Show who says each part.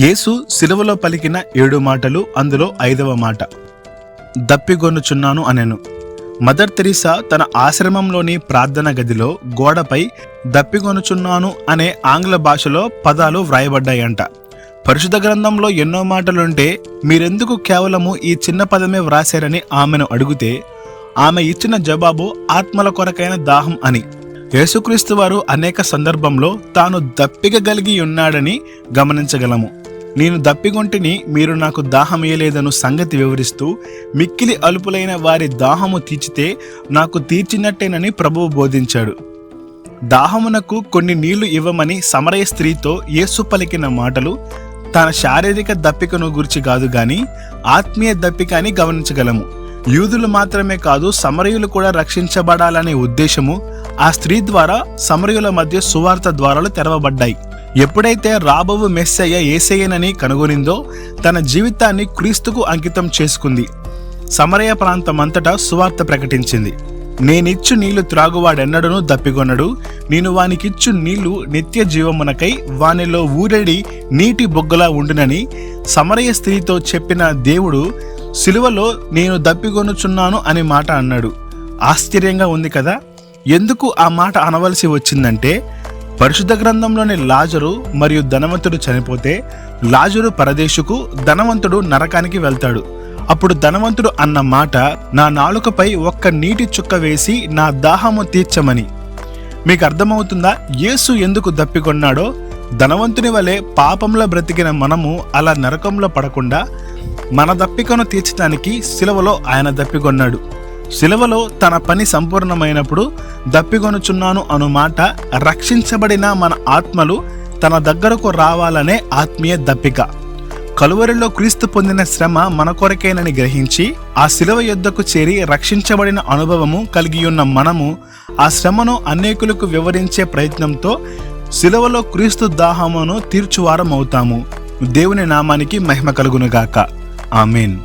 Speaker 1: యేసు సిలువలో పలికిన ఏడు మాటలు అందులో ఐదవ మాట. దప్పిగొనుచున్నాను అనెను. మదర్ తెరీసా తన ఆశ్రమంలోని ప్రార్థన గదిలో గోడపై దప్పిగొనుచున్నాను అనే ఆంగ్ల భాషలో పదాలు వ్రాయబడ్డాయంట. పరిశుద్ధ గ్రంథంలో ఎన్నో మాటలుంటే మీరెందుకు కేవలము ఈ చిన్న పదమే వ్రాశారని ఆమెను అడిగితే ఆమె ఇచ్చిన జవాబు ఆత్మల కొరకైన దాహం అని. యేసుక్రీస్తు వారు అనేక సందర్భంలో తాను దప్పికగలిగి ఉన్నాడని గమనించగలము. నేను దప్పిగొంటిని మీరు నాకు దాహమేయలేదను సంగతి వివరిస్తూ మిక్కిలి అలుపులైన వారి దాహము తీర్చితే నాకు తీర్చినట్టేనని ప్రభువు బోధించాడు. దాహమునకు కొన్ని నీళ్ళు ఇవ్వమని సమరయ స్త్రీతో యేసు పలికిన మాటలు తన శారీరక దప్పికను గురించి కాదు గాని ఆత్మీయ దప్పిక అని గమనించగలము. యూదులు మాత్రమే కాదు సమరయులు కూడా రక్షించబడాలనే ఉద్దేశము ఆ స్త్రీ ద్వారా సమరయుల మధ్య సువార్త ద్వారాలు తెరవబడ్డాయి. ఎప్పుడైతే రాబోవు మెస్సయ్య ఏసయ్యనని కనుగొనిందో తన జీవితాన్ని క్రీస్తుకు అంకితం చేసుకుంది. సమరయ ప్రాంతమంతటా సువార్త ప్రకటించింది. నేనిచ్చు నీళ్ళు త్రాగువాడెన్నడను దప్పికొనడు. నేను వానికిచ్చు నీళ్ళు నిత్య జీవమునకై వానిలో ఊరెడి నీటి బొగ్గలా ఉండునని సమరయ స్త్రీతో చెప్పిన దేవుడు సిలువలో నేను దప్పిగొనుచున్నాను అనే మాట అన్నాడు. ఆశ్చర్యంగా ఉంది కదా! ఎందుకు ఆ మాట అనవలసి వచ్చిందంటే పరిశుద్ధ గ్రంథంలోని లాజరు మరియు ధనవంతుడు చనిపోతే లాజరు పరదేశుకు ధనవంతుడు నరకానికి వెళ్తాడు. అప్పుడు ధనవంతుడు అన్న మాట నా నాలుకపై ఒక్క నీటి చుక్క వేసి నా దాహము తీర్చమని. మీకు అర్థమవుతుందా? యేసు ఎందుకు దప్పికొన్నాడో? ధనవంతుని వలె పాపంలో బ్రతికిన మనము అలా నరకంలో పడకుండా మన దప్పికను తీర్చడానికి సిలవలో ఆయన దప్పికొన్నాడు. శిలవలో తన పని సంపూర్ణమైనప్పుడు దప్పికొనుచున్నాను అను మాట రక్షించబడిన మన ఆత్మలు తన దగ్గరకు రావాలనే ఆత్మీయ దప్పిక. కలువరిలో క్రీస్తు పొందిన శ్రమ మన కొరకేనని గ్రహించి ఆ శిలువ యుద్ధకు చేరి రక్షించబడిన అనుభవము కలిగి ఉన్న మనము ఆ శ్రమను అనేకులకు వివరించే ప్రయత్నంతో శిలువలో క్రీస్తు దాహమును తీర్చువారం అవుతాము దేవుని నామానికి మహిమ కలుగునుగాక. ఆమెన్.